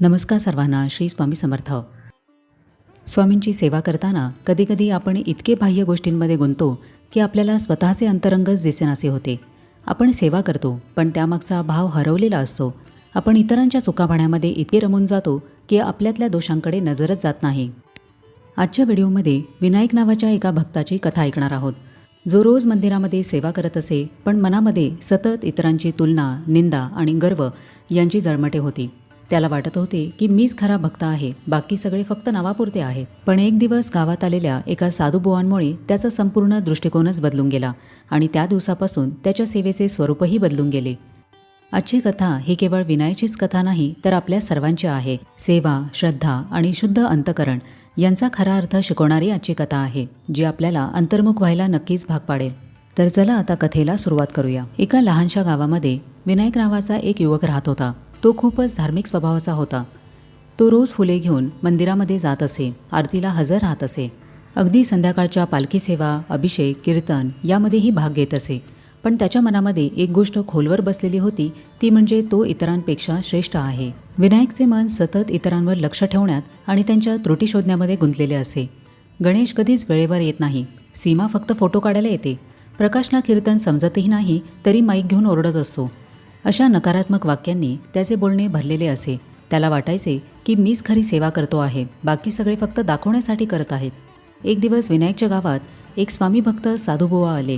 नमस्कार सर्वांना श्री स्वामी समर्थ. स्वामींची सेवा करताना कधीकधी आपण इतके बाह्य गोष्टींमध्ये गुंतो की आपल्याला स्वतःचे अंतरंगच दिसेनासे होते. आपण सेवा करतो पण त्यामागचा भाव हरवलेला असतो. आपण इतरांच्या चुकाभाण्यामध्ये इतके रमून जातो की आपल्यातल्या दोषांकडे नजरच जात नाही. आजच्या व्हिडिओमध्ये विनायक नावाच्या एका भक्ताची कथा ऐकणार आहोत. जो रोज मंदिरामध्ये सेवा करत असे पण मनामध्ये सतत इतरांची तुलना निंदा आणि गर्व यांची जळमटे होती. त्याला वाटत होते की मीच खरा भक्त आहे बाकी सगळे फक्त नावापुरते आहेत. पण एक दिवस गावात आलेल्या एका साधूबुवांमुळे त्याचा संपूर्ण दृष्टिकोनच बदलून गेला आणि त्या दिवसापासून त्याच्या सेवेचे स्वरूपही बदलून गेले. आजची कथा ही केवळ विनायचीच कथा नाही तर आपल्या सर्वांची आहे. सेवा श्रद्धा आणि शुद्ध अंतकरण यांचा खरा अर्थ शिकवणारी आजची कथा आहे जी आपल्याला अंतर्मुख व्हायला नक्कीच भाग पाडेल. तर चला आता कथेला सुरुवात करूया. एका लहानशा गावामध्ये विनायक नावाचा एक युवक राहत होता. तो खूपच धार्मिक स्वभावाचा होता. तो रोज फुले घेऊन मंदिरामध्ये जात असे आरतीला हजर राहत असे. अगदी संध्याकाळच्या पालखी सेवा अभिषेक कीर्तन यामध्येही भाग घेत असे. पण त्याच्या मनामध्ये एक गोष्ट खोलवर बसलेली होती ती म्हणजे तो इतरांपेक्षा श्रेष्ठ आहे. विनायकचे मन सतत इतरांवर लक्ष ठेवण्यात आणि त्यांच्या त्रुटी शोधण्यामध्ये गुंतलेले असे. गणेश कधीच वेळेवर येत नाही. सीमा फक्त फोटो काढायला येते. प्रकाशला कीर्तन समजतही नाही तरी माईक घेऊन ओरडत असतो. अशा नकारात्मक वाक्यांनी त्याचे बोलणे भरलेले असे. त्याला वाटायचे की मीच खरी सेवा करतो आहे. बाकी सगळे फक्त दाखवण्यासाठी करत आहेत. एक दिवस विनायकच्या गावात एक स्वामी भक्त साधुबुवा आले.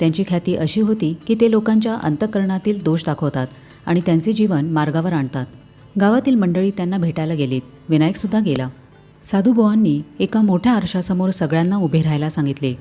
त्यांची ख्याती अशी होती की ते लोकांच्या अंतकरणातील दोष दाखवतात आणि त्यांचे जीवन मार्गावर आणतात. गावातील मंडळी त्यांना भेटायला गेलीत. विनायकसुद्धा गेला. साधुबुवांनी एका मोठ्या आरशासमोर सगळ्यांना उभे राहायला सांगितले.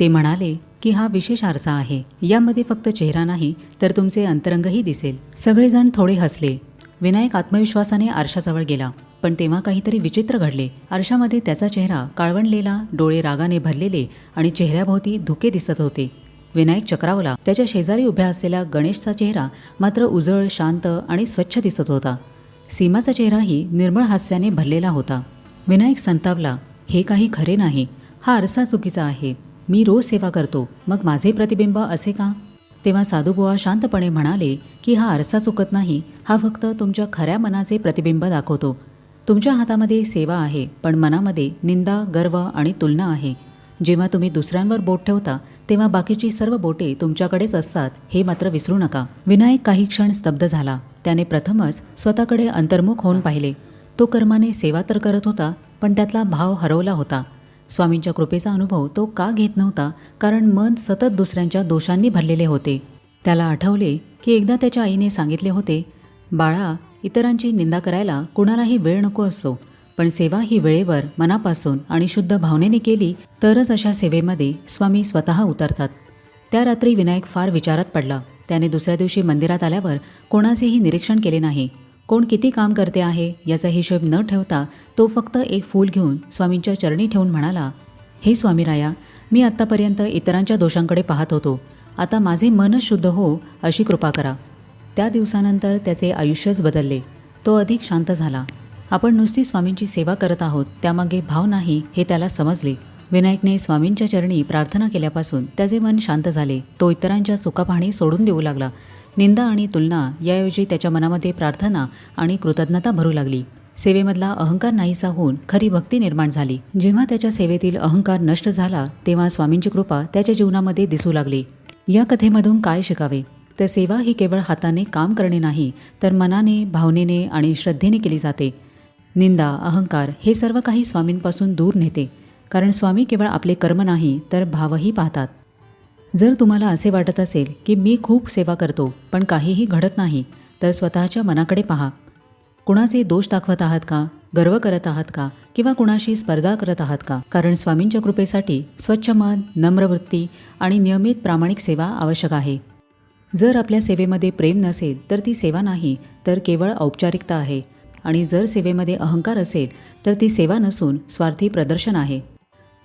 ते म्हणाले की हा विशेष आरसा आहे. यामध्ये फक्त चेहरा नाही तर तुमचे अंतरंगही दिसेल. सगळेजण थोडे हसले. विनायक आत्मविश्वासाने आरशाजवळ गेला. पण तेव्हा काहीतरी विचित्र घडले. आरशामध्ये त्याचा चेहरा काळवणलेला डोळे रागाने भरलेले आणि चेहऱ्याभोवती धुके दिसत होते. विनायक चक्रावला. त्याच्या शेजारी उभ्या असलेला गणेशचा चेहरा मात्र उजळ शांत आणि स्वच्छ दिसत होता. सीमाचा चेहराही निर्मळ हास्याने भरलेला होता. विनायक संतापला हे काही खरे नाही. हा आरसा चुकीचा आहे. मी रोज सेवा करतो. मग माझे प्रतिबिंब असे का? तेव्हा साधुबुवा शांतपणे म्हणाले की हा आरसा चुकत नाही. हा फक्त तुमच्या खऱ्या मनाचे प्रतिबिंब दाखवतो. तुमच्या हातामध्ये सेवा आहे पण मनामध्ये निंदा गर्व आणि तुलना आहे. जेव्हा तुम्ही दुसऱ्यांवर बोट ठेवता तेव्हा बाकीची सर्व बोटे तुमच्याकडेच असतात हे मात्र विसरू नका. विनायक काही क्षण स्तब्ध झाला. त्याने प्रथमच स्वतःकडे अंतर्मुख होऊन पाहिले. तो कर्माने सेवा तर करत होता पण त्यातला भाव हरवला होता. स्वामींच्या कृपेचा अनुभव तो का घेत नव्हता कारण मन सतत दुसऱ्यांच्या दोषांनी भरलेले होते. त्याला आठवले की एकदा त्याच्या आईने सांगितले होते बाळा इतरांची निंदा करायला कुणालाही वेळ नको असतो पण सेवा ही वेळेवर मनापासून आणि शुद्ध भावनेने केली तरच अशा सेवेमध्ये स्वामी स्वतः उतरतात. त्या रात्री विनायक फार विचारात पडला. त्याने दुसऱ्या दिवशी मंदिरात आल्यावर कोणाचेही निरीक्षण केले नाही. कोण किती काम करते आहे याचा हिशोब न ठेवता तो फक्त एक फूल घेऊन स्वामींच्या चरणी ठेवून म्हणाला हे स्वामीराया मी आत्तापर्यंत इतरांच्या दोषांकडे पाहत होतो. आता माझे मनच शुद्ध हो अशी कृपा करा. त्या दिवसानंतर त्याचे आयुष्यच बदलले. तो अधिक शांत झाला. आपण नुसती स्वामींची सेवा करत आहोत त्यामागे भाव नाही हे त्याला समजले. विनायकने स्वामींच्या चरणी प्रार्थना केल्यापासून त्याचे मन शांत झाले. तो इतरांच्या चुका पाहणे सोडून देऊ लागला. निंदा आणि तुलना याऐवजी त्याच्या मनामध्ये प्रार्थना आणि कृतज्ञता भरू लागली. सेवेमधला अहंकार नाहीसा होऊन खरी भक्ती निर्माण झाली. जेव्हा त्याच्या सेवेतील अहंकार नष्ट झाला तेव्हा स्वामींची कृपा त्याच्या जीवनामध्ये दिसू लागली. या कथेमधून काय शिकावे? तर सेवा ही केवळ हाताने काम करणे नाही तर मनाने भावनेने आणि श्रद्धेने केली जाते. निंदा अहंकार हे सर्व काही स्वामींपासून दूर नेते. कारण स्वामी केवळ आपले कर्म नाही तर भावही पाहतात. जर तुम्हाला असे वाटत असेल की मी खूप सेवा करतो पण काहीही घडत नाही तर स्वतःच्या मनाकडे पहा. कुणाचे दोष दाखवत आहात का? गर्व करत आहात का? किंवा कुणाशी स्पर्धा करत आहात का? कारण स्वामींच्या कृपेसाठी स्वच्छ मन नम्रवृत्ती आणि नियमित प्रामाणिक सेवा आवश्यक आहे. जर आपल्या सेवेमध्ये प्रेम नसेल तर ती सेवा नाही तर केवळ औपचारिकता आहे. आणि जर सेवेमध्ये अहंकार असेल तर ती सेवा नसून स्वार्थी प्रदर्शन आहे.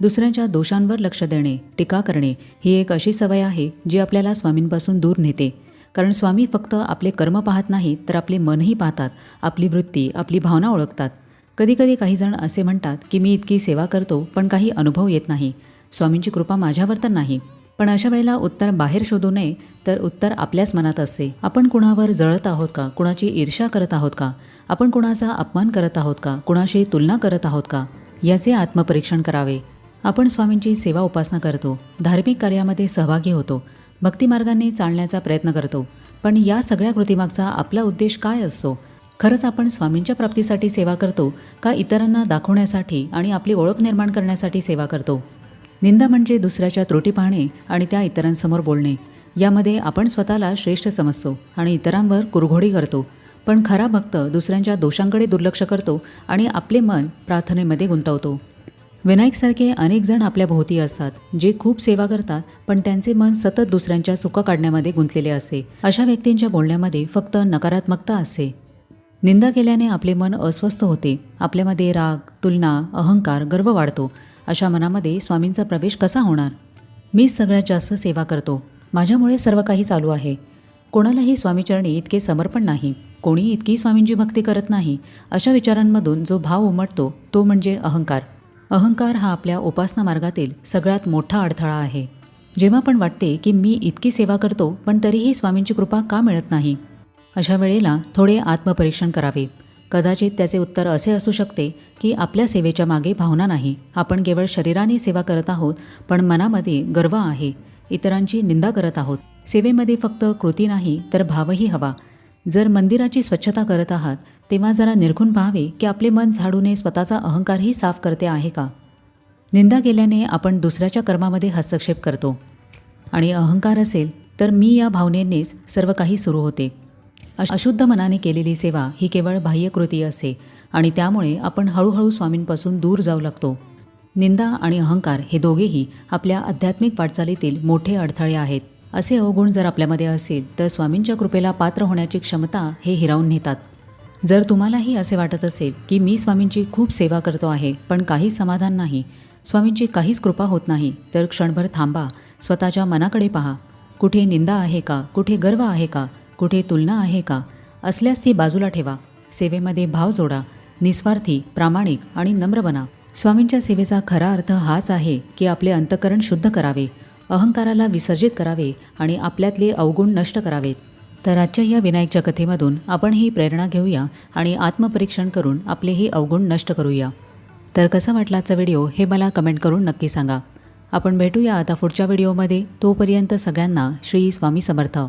दुसऱ्यांच्या दोषांवर लक्ष देणे टीका करणे ही एक अशी सवय आहे जी आपल्याला स्वामींपासून दूर नेते. कारण स्वामी फक्त आपले कर्म पाहत नाहीत तर आपले मनही पाहतात आपली वृत्ती आपली भावना ओळखतात. कधीकधी काही जण असे म्हणतात की मी इतकी सेवा करतो पण काही अनुभव येत नाही. स्वामींची कृपा माझ्यावर तर नाही. पण अशा वेळेला उत्तर बाहेर शोधू नये तर उत्तर आपल्याच मनात असते. आपण कुणावर जळत आहोत का? कुणाची ईर्ष्या करत आहोत का? आपण कुणाचा अपमान करत आहोत का? कुणाशी तुलना करत आहोत का? याचे आत्मपरीक्षण करावे. आपण स्वामींची सेवा उपासना करतो धार्मिक कार्यामध्ये सहभागी होतो भक्तिमार्गाने चालण्याचा प्रयत्न करतो. पण या सगळ्या कृतीमागचा आपला उद्देश काय असतो? खरंच आपण स्वामींच्या प्राप्तीसाठी सेवा करतो का इतरांना दाखवण्यासाठी आणि आपली ओळख निर्माण करण्यासाठी सेवा करतो? निंदा म्हणजे दुसऱ्याच्या त्रुटी पाहणे आणि त्या इतरांसमोर बोलणे. यामध्ये आपण स्वतःला श्रेष्ठ समजतो आणि इतरांवर कुरघोडी करतो. पण खरा भक्त दुसऱ्यांच्या दोषांकडे दुर्लक्ष करतो आणि आपले मन प्रार्थनेमध्ये गुंतवतो. विनायकसारखे अनेक जण आपल्या भोवती असतात जे खूप सेवा करतात पण त्यांचे मन सतत दुसऱ्यांच्या चुका काढण्यामध्ये गुंतलेले असे. अशा व्यक्तींच्या बोलण्यामध्ये फक्त नकारात्मकता असते. निंदा केल्याने आपले मन अस्वस्थ होते. आपल्यामध्ये राग तुलना अहंकार गर्व वाढतो. अशा मनामध्ये स्वामींचा प्रवेश कसा होणार? मीच सगळ्यात जास्त सेवा करतो. माझ्यामुळे सर्व काही चालू आहे. कोणालाही स्वामीचरणी इतके समर्पण नाही. कोणी इतकी स्वामींची भक्ती करत नाही. अशा विचारांमधून जो भाव उमटतो तो म्हणजे अहंकार. अहंकार हा आपल्या उपासना मार्गातील सगळ्यात मोठा अडथळा आहे. जेव्हा पण वाटते की मी इतकी सेवा करतो पण तरीही स्वामींची कृपा का मिळत नाही? अशा वेळेला थोडे आत्मपरीक्षण करावे. कदाचित त्याचे उत्तर असे असू शकते की आपल्या सेवेच्या मागे भावना नाही. आपण केवळ शरीराने सेवा करत आहोत पण मनामध्ये गर्व आहे. इतरांची निंदा करत आहोत. सेवेमध्ये फक्त कृती नाही तर भावही हवा. जर मंदिराची स्वच्छता करत आहात तेव्हा जरा निरखून पाहावे की आपले मन झाडूने स्वतःचा अहंकारही साफ करते आहे का? निंदा केल्याने आपण दुसऱ्याच्या कर्मामध्ये हस्तक्षेप करतो. आणि अहंकार असेल तर मी या भावनेनेच सर्व काही सुरू होते. अश- अशुद्ध मनाने केलेली सेवा ही केवळ बाह्यकृती असते आणि त्यामुळे आपण हळूहळू स्वामींपासून दूर जाऊ लागतो. निंदा आणि अहंकार हे दोघेही आपल्या आध्यात्मिक वाटचालीतील मोठे अडथळे आहेत. असे अवगुण जर आपल्यामध्ये असेल तर स्वामींच्या कृपेला पात्र होण्याची क्षमता हे हिरावून नेतात. जर तुम्हालाही असे वाटत असेल की मी स्वामींची खूप सेवा करतो आहे पण काहीच समाधान नाही स्वामींची काहीच कृपा होत नाही तर क्षणभर थांबा स्वतःच्या मनाकडे पहा. कुठे निंदा आहे का? कुठे गर्व आहे का? कुठे तुलना आहे का? असल्यास ती बाजूला ठेवा. सेवेमध्ये भाव जोडा. निस्वार्थी प्रामाणिक आणि नम्र बना. स्वामींच्या सेवेचा खरा अर्थ हाच आहे की आपले अंतकरण शुद्ध करावे. अहंकाराला विसर्जित करावे आणि आपल्यातले अवगुण नष्ट करावेत. तर आजच्या या विनायकच्या कथेमधून आपण ही प्रेरणा घेऊया आणि आत्मपरीक्षण करून आपले हे अवगुण नष्ट करूया. तर कसा वाटला आजचा व्हिडिओ हे मला कमेंट करून नक्की सांगा. आपण भेटूया आता पुढच्या व्हिडिओमध्ये. तोपर्यंत सगळ्यांना श्री स्वामी समर्थ.